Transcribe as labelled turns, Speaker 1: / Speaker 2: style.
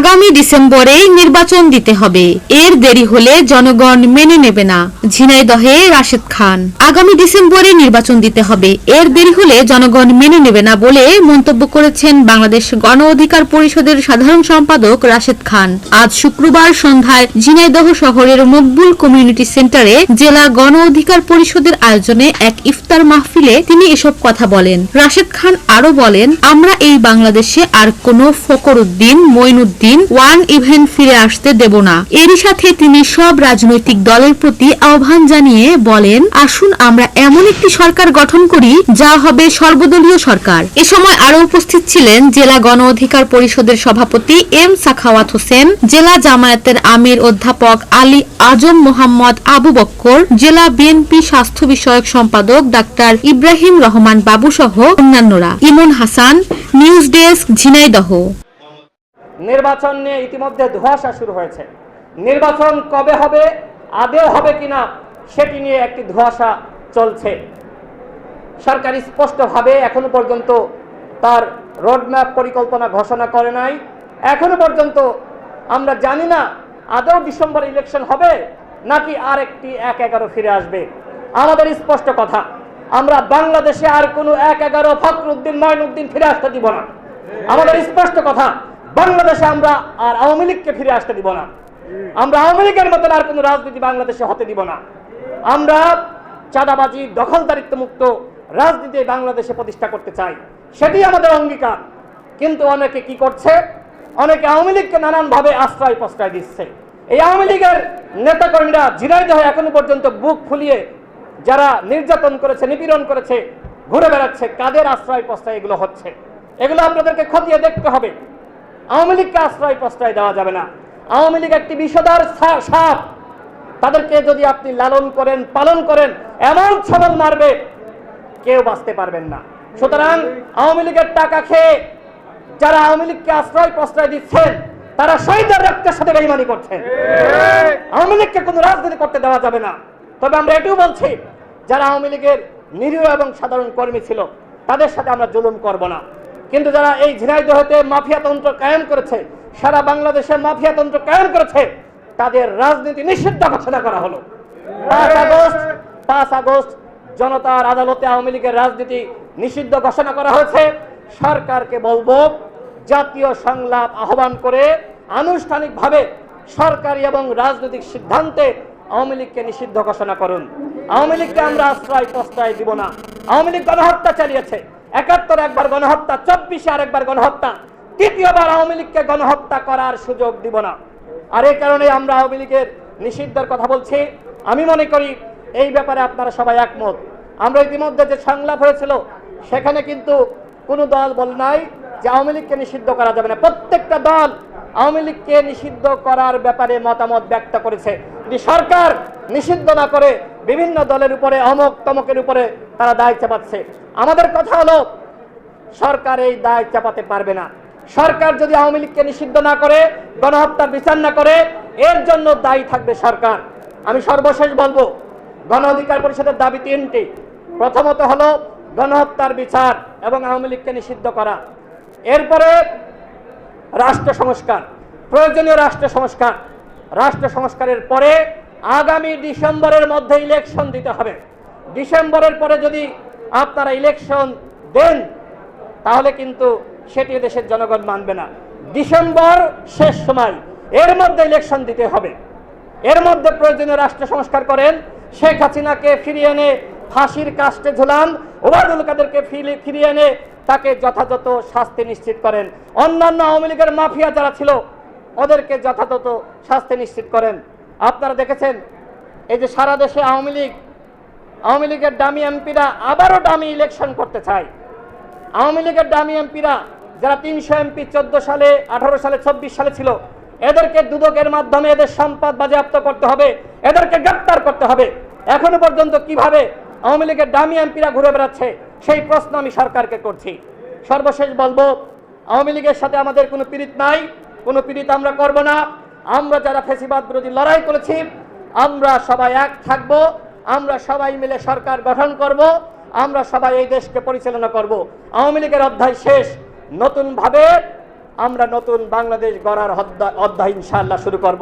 Speaker 1: আগামী ডিসেম্বরেই নির্বাচন দিতে হবে। এর দেরি হলে জনগণ মেনে নেবে না। ঝিনাইদহে রাশেদ খান। আগামী ডিসেম্বরে নির্বাচন দিতে হবে। এর দেরি হলে জনগণ মেনে নেবে না বলে মন্তব্য করেছেন বাংলাদেশ গণ অধিকার পরিষদের সাধারণ সম্পাদক রাশেদ খান। আজ শুক্রবার সন্ধ্যায় ঝিনাইদহ শহরের মকবুল কমিউনিটি সেন্টারে জেলা গণ অধিকার পরিষদের আয়োজনে এক ইফতার মাহফিলে তিনি এসব কথা বলেন। রাশেদ খান আরও বলেন, আমরা এই বাংলাদেশে আর কোনো ফকর উদ্দিন মঈনুদ্দিন ওয়ান ইভেন্ট ফিরে আসতে দেব না। এরই সাথে তিনি সব রাজনৈতিক দলের প্রতি আহ্বান জানিয়ে বলেন, আসুন, আমরা এমন একটি সরকার গঠন করি, যা হবে সর্বদলীয় সরকার। এ সময় আরও উপস্থিত ছিলেন জেলা গণ অধিকার পরিষদের সভাপতি এম সাখাওয়াত হোসেন, জেলা জামায়াতের আমির অধ্যাপক আলী আজম মোহাম্মদ আবু বক্কর, জেলা বিএনপি স্বাস্থ্য বিষয়ক সম্পাদক ডাক্তার ইব্রাহিম রহমান বাবু সহ অন্যান্যরা। Emon Hasan, news desk, Jhenaidah.
Speaker 2: নির্বাচন নিয়ে ইতিমধ্যে ধোঁয়াশা শুরু হয়েছে। নির্বাচন কবে হবে আদেও হবে কিনা, সেটি নিয়ে একটি ধোঁয়াশা চলছে। সরকার স্পষ্টভাবে এখনও পর্যন্ত তার রোডম্যাপ পরিকল্পনা ঘোষণা করে নাই। এখনও পর্যন্ত আমরা জানি না আদৌ ডিসেম্বর ইলেকশন হবে নাকি আর একটি এক এগারো ফিরে আসবে। আমাদের স্পষ্ট কথা, আমরা বাংলাদেশে আর কোনো এক এগারো ফখরুদ্দিন, ময়নুদ্দিন ফিরে আসতে দিব না। আমাদের স্পষ্ট কথা বাংলাদেশে আমরা আর আওয়ামী লীগকে ফিরে আসতে দিব না। আমরা আওয়ামী লীগের মতন আর কোনো রাজনীতি বাংলাদেশে হতে দিব না। আমরা চাঁদাবাজি দখলদারিত্ব মুক্ত রাজনীতি বাংলাদেশে প্রতিষ্ঠা করতে চাই। সেটি আমাদের অঙ্গীকার। কিন্তু অনেকে কি করছে? অনেকে আওয়ামী লীগকে নানানভাবে আশ্রয় প্রশ্রয় দিচ্ছে। এই আওয়ামী লীগের নেতাকর্মীরা ঝিনাইদহ এখনও পর্যন্ত বুক ফুলিয়ে যারা নির্যাতন করেছে, নিপীড়ন করেছে, ঘুরে বেড়াচ্ছে, কাদের আশ্রয় প্রশ্রয় এগুলো হচ্ছে? এগুলো আপনাদেরকে খতিয়ে দেখতে হবে। আওয়ামী লীগকে আশ্রয় প্রশ্রয় দেওয়া যাবে না। আওয়ামী লীগ একটি বিষদার সাপ। তাদেরকে যদি আপনি লালন করেন, পালন করেন, এমন ছবল মারবে, কেউ বাঁচতে পারবেন না। সুতরাং আওয়ামী লীগের টাকা খেয়ে যারা আওয়ামী লীগকে আশ্রয় প্রশ্রয় দিচ্ছেন, তারা শহীদের রক্তের সাথে বেইমানি করছেন। আওয়ামী লীগকে কোনো রাজনীতি করতে দেওয়া যাবে না। তবে আমরা এটাও বলছি, যারা আওয়ামী লীগের নিরীহ এবং সাধারণ কর্মী ছিল, তাদের সাথে আমরা জুলুম করব না। কিন্তু যারা এই ঝিনাইদহতে মাফিয়াতন্ত্র কায়েম করেছে, সারা বাংলাদেশে মাফিয়াতন্ত্র কায়েম করেছে, তাদের রাজনীতি নিষিদ্ধ ঘোষণা করা হলো। পাঁচ আগস্ট পাঁচ আগস্ট জনতার আদালতে আওয়ামী লীগের রাজনীতি নিষিদ্ধ ঘোষণা করা হয়েছে। সরকারকে বলব, জাতীয় সংলাপ আহ্বান করে আনুষ্ঠানিকভাবে সরকারি এবং রাজনৈতিক সিদ্ধান্তে আওয়ামী লীগকে নিষিদ্ধ ঘোষণা করুন। আওয়ামী লীগকে আমরা আশ্রয় প্রশ্রয় দিব না। আওয়ামী লীগ গণহত্যা চালিয়েছে। একাত্তর একবার গণহত্যা, চব্বিশে আরেকবার গণহত্যা। তৃতীয়বার আওয়ামী লীগকে গণহত্যা করার সুযোগ দিব না। আর এই কারণে আমরা আওয়ামী লীগের নিষিদ্ধের কথা বলছি। আমি মনে করি এই ব্যাপারে আপনারা সবাই একমত। আমরা ইতিমধ্যে যে সংলাপ হয়েছিল, সেখানে কিন্তু কোনো দল বল নাই যে আওয়ামী লীগকে নিষিদ্ধ করা যাবে না। প্রত্যেকটা দল আওয়ামী লীগকে নিষিদ্ধ করার ব্যাপারে মতামত ব্যক্ত করেছে। যদি সরকার নিষিদ্ধ না করে বিভিন্ন দলের উপরে, অমক তমকের উপরে তারা দায় চাপাচ্ছে। আমাদের কথা হলো, সরকার এই দায় চাপাতে পারবে না। সরকার যদি আওয়ামী লীগকে নিষিদ্ধ না করে, গণহত্যার বিচার না করে, এর জন্য দায়ী থাকবে সরকার। আমি সর্বশেষ বলব, গণ অধিকার পরিষদের দাবি তিনটি। প্রথমত হলো, গণহত্যার বিচার এবং আওয়ামী লীগকে নিষিদ্ধ করা। এরপরে, রাষ্ট্র সংস্কার। প্রয়োজনীয় রাষ্ট্র সংস্কার। রাষ্ট্র সংস্কারের পরে আগামী ডিসেম্বরের মধ্যে ইলেকশন দিতে হবে। ডিসেম্বরের পরে যদি আপনারা ইলেকশন দেন, তাহলে কিন্তু সেটি দেশের জনগণ মানবে না। ডিসেম্বর শেষ সময়, এর মধ্যে ইলেকশন দিতে হবে। এর মধ্যে প্রয়োজনীয় রাষ্ট্র সংস্কার করেন। শেখ হাসিনাকে ফিরিয়ে এনে ফাঁসির কাস্টে ঝুলান। ওবায়দুল কাদেরকে ফিরি- ফিরিয়ে এনে তাকে যথাযথ শাস্তি নিশ্চিত করেন। অন্যান্য আওয়ামী লীগের মাফিয়া যারা ছিল, ওদেরকে যথাযথ শাস্তি নিশ্চিত করেন। আপনারা দেখেছেন, এই যে সারা দেশে আওয়ামী লীগ, আওয়ামী লীগের ডামি এমপিরা আবারও ডামি ইলেকশন করতে চায়। আওয়ামী লীগের ডামি এমপিরা যারা তিনশো এমপি চোদ্দ সালে, আঠারো সালে, চব্বিশ সালে ছিল, এদেরকে দুদকের মাধ্যমে এদের সম্পদ বাজেয়াপ্ত করতে হবে, এদেরকে গ্রেপ্তার করতে হবে। এখনও পর্যন্ত কীভাবে আওয়ামী লীগের ডামি এমপিরা ঘুরে বেড়াচ্ছে, সেই প্রশ্ন আমি সরকারকে করছি। সর্বশেষ বলব, আওয়ামী লীগের সাথে আমাদের কোনো পীড়িত নাই, কোনো পীড়িত আমরা করব না। আমরা যারা ফেসিবাদ বিরোধী লড়াই করেছি, আমরা সবাই এক থাকব, আমরা সবাই মিলে সরকার গঠন করব, আমরা সবাই এই দেশকে পরিচালনা করব। আওয়ামী লীগের অধ্যায় শেষ। নতুনভাবে আমরা নতুন বাংলাদেশ গড়ার অধ্যায় ইনশাআল্লাহ শুরু করব।